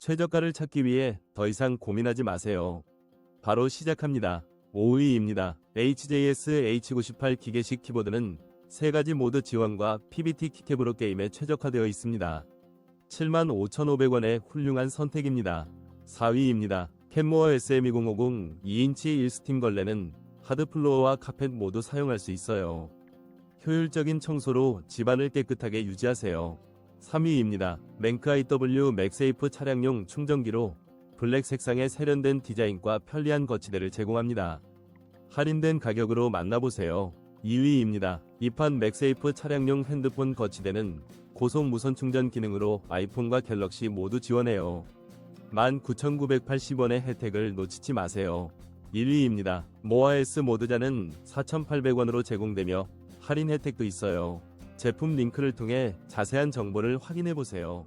최저가를 찾기 위해 더 이상 고민하지 마세요. 바로 시작합니다. 5위입니다. HJS H98 기계식 키보드는 세 가지 모드 지원과 PBT 키캡으로 게임에 최적화되어 있습니다. 75,500원의 훌륭한 선택입니다. 4위입니다. 캔모어 SM2050 2인치 1스팀 걸레는 하드플로어와 카펫 모두 사용할 수 있어요. 효율적인 청소로 집안을 깨끗하게 유지하세요. 3위입니다. 맹크 IW 맥세이프 차량용 충전기로 블랙 색상의 세련된 디자인과 편리한 거치대를 제공합니다. 할인된 가격으로 만나보세요. 2위입니다. 이판 맥세이프 차량용 핸드폰 거치대는 고속 무선 충전 기능으로 아이폰과 갤럭시 모두 지원해요. 19,980원의 혜택을 놓치지 마세요. 1위입니다. 모아S 모드자는 4,800원으로 제공되며 할인 혜택도 있어요. 제품 링크를 통해 자세한 정보를 확인해 보세요.